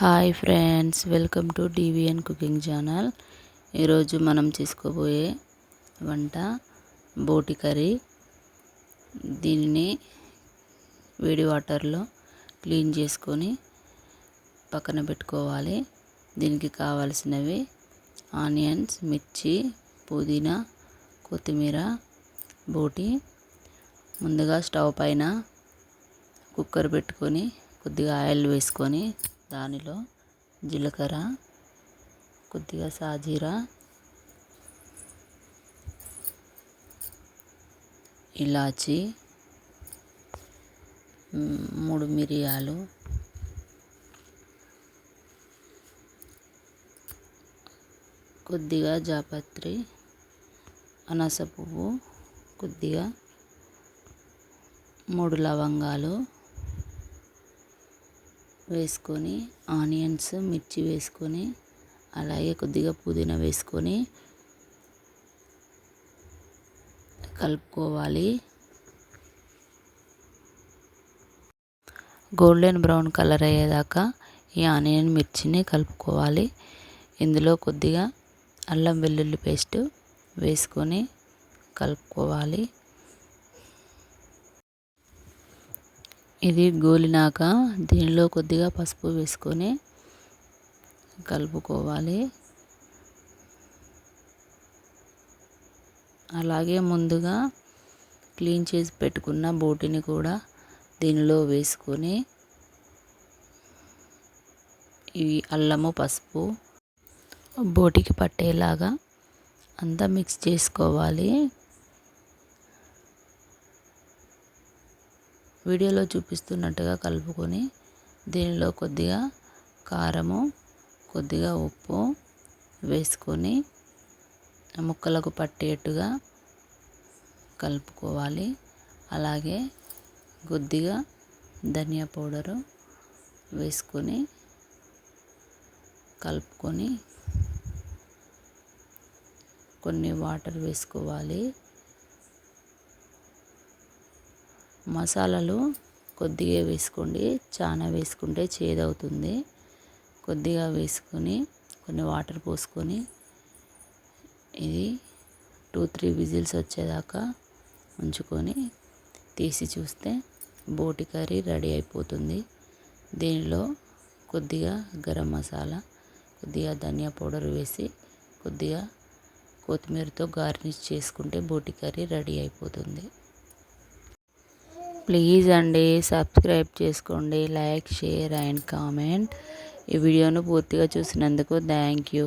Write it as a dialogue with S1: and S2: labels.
S1: Hi friends welcome to DVN cooking channel. ఈరోజు మనం చేసుకోబోయే వంట బోటి కర్రీ. దీనిని వేడి వాటర్లో క్లీన్ చేసుకొని పక్కన పెట్టుకోవాలి. దీనికి కావలసినవి ఆనియన్స్ మిర్చి పుదీనా కొత్తిమీర బోటి. ముందుగా స్టవ్ పైన కుక్కర్ పెట్టుకొని కొద్దిగా ఆయిల్ వేసుకొని దానిలో జీలకర్ర కొద్దిగా సాజీరా ఇలాచి మూడు మిరియాలు కొద్దిగా జాపత్రి అనాస పువ్వు కొద్దిగా మూడు లవంగాలు వేసుకొని ఆనియన్స్ మిర్చి వేసుకొని అలాగే కొద్దిగా పుదీనా వేసుకొని కలుపుకోవాలి. గోల్డెన్ బ్రౌన్ కలర్ అయ్యేదాకా ఈ ఆనియన్ మిర్చిని కలుపుకోవాలి. ఇందులో కొద్దిగా అల్లం వెల్లుల్లి పేస్ట్ వేసుకొని కలుపుకోవాలి. ఇది గోలినాక దీనిలో కొద్దిగా పసుపు వేసుకొని కలుపుకోవాలి. అలాగే ముందుగా క్లీన్ చేసి పెట్టుకున్న బోటిని కూడా దీనిలో వేసుకొని ఇవి అల్లము పసుపు బోటికి పట్టేలాగా అంతా మిక్స్ చేసుకోవాలి. వీడియోలో చూపిస్తున్నట్టుగా కలుపుకొని దీనిలో కొద్దిగా కారము కొద్దిగా ఉప్పు వేసుకొని ముక్కలకు పట్టేట్టుగా కలుపుకోవాలి. అలాగే కొద్దిగా ధనియా పౌడరు వేసుకొని కలుపుకొని కొన్ని వాటర్ వేసుకోవాలి. మసాలాలు కొద్దిగా వేసుకోండి. చాలా వేసుకుంటే చేదవుతుంది. కొద్దిగా వేసుకొని కొన్ని వాటర్ పోసుకొని ఇది టూ త్రీ విజిల్స్ వచ్చేదాకా ఉంచుకొని తీసి చూస్తే బోటి కర్రీ రెడీ అయిపోతుంది. దీనిలో కొద్దిగా గరం మసాలా కొద్దిగా ధనియా పౌడర్ వేసి కొద్దిగా కొత్తిమీరతో గార్నిష్ చేసుకుంటే బోటి కర్రీ రెడీ అయిపోతుంది. ప్లీజ్ అండి సబ్స్క్రైబ్ చేసుకోండి లైక్ షేర్ అండ్ కామెంట్. ఈ వీడియోను పూర్తిగా చూసినందుకు థ్యాంక్ యూ.